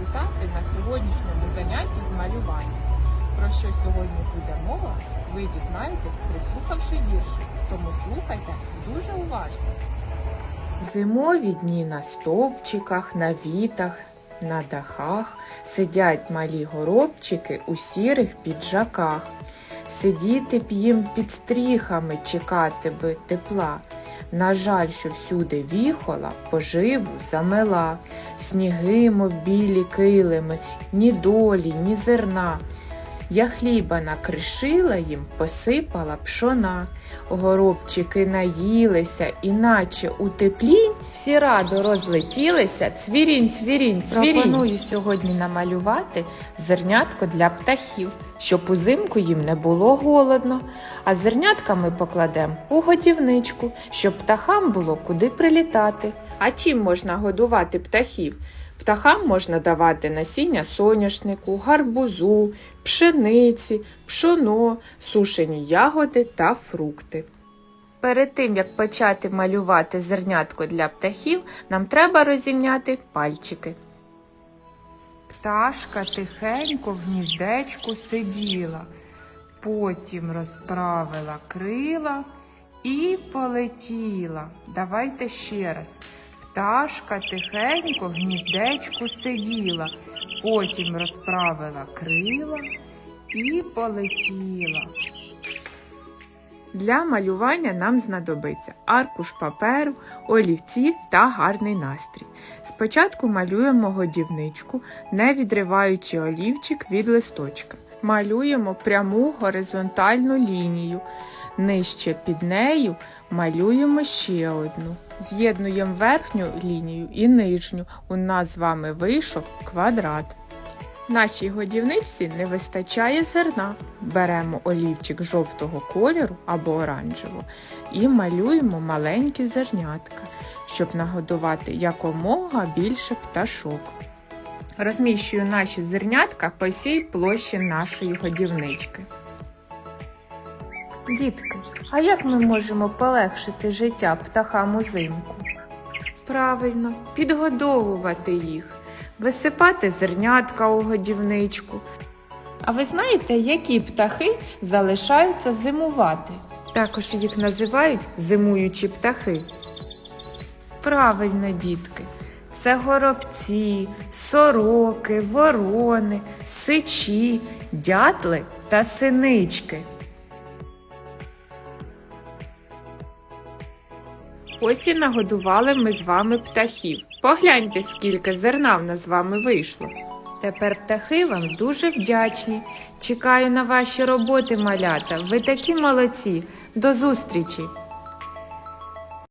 Вітати на сьогоднішньому занятті з малювання. Про що сьогодні буде мова, ви дізнаєтесь, прислухавши вірші. Тому слухайте дуже уважно. В зимові дні на стовпчиках, на вітах, на дахах сидять малі горобчики у сірих піджаках. Сидіти б їм під стріхами, чекати би тепла. На жаль, що всюди віхола поживу замела, сніги, мов білі килими, ні долі, ні зерна. Я хліба накришила їм, посипала пшона. Горобчики наїлися, іначе у теплі всі радо розлетілися. Цвірінь, цвірінь, цвірінь. Пропоную сьогодні намалювати зернятко для птахів, щоб узимку їм не було голодно. А зернятка ми покладемо у годівничку, щоб птахам було куди прилітати. А чим можна годувати птахів? Птахам можна давати насіння соняшнику, гарбузу, пшениці, пшоно, сушені ягоди та фрукти. Перед тим, як почати малювати зернятко для птахів, нам треба розімняти пальчики. Пташка тихенько в гніздечку сиділа, потім розправила крила і полетіла. Давайте ще раз. Пташка тихенько в гніздечку сиділа, потім розправила крила і полетіла. Для малювання нам знадобиться аркуш паперу, олівці та гарний настрій. Спочатку малюємо годівничку, не відриваючи олівчик від листочка. Малюємо пряму горизонтальну лінію. Нижче під нею малюємо ще одну. З'єднуємо верхню лінію і нижню. У нас з вами вийшов квадрат. Нашій годівничці не вистачає зерна. Беремо олівчик жовтого кольору або оранжевого і малюємо маленькі зернятка, щоб нагодувати якомога більше пташок. Розміщую наші зернятка по всій площі нашої годівнички. Дітки, а як ми можемо полегшити життя птахам узимку? Правильно, підгодовувати їх, висипати зернятка у годівничку. А ви знаєте, які птахи залишаються зимувати? Також їх називають зимуючі птахи. Правильно, дітки. Це горобці, сороки, ворони, сичі, дятли та синички. Ось і нагодували ми з вами птахів. Погляньте, скільки зерна в нас з вами вийшло. Тепер птахи вам дуже вдячні. Чекаю на ваші роботи, малята. Ви такі молодці. До зустрічі!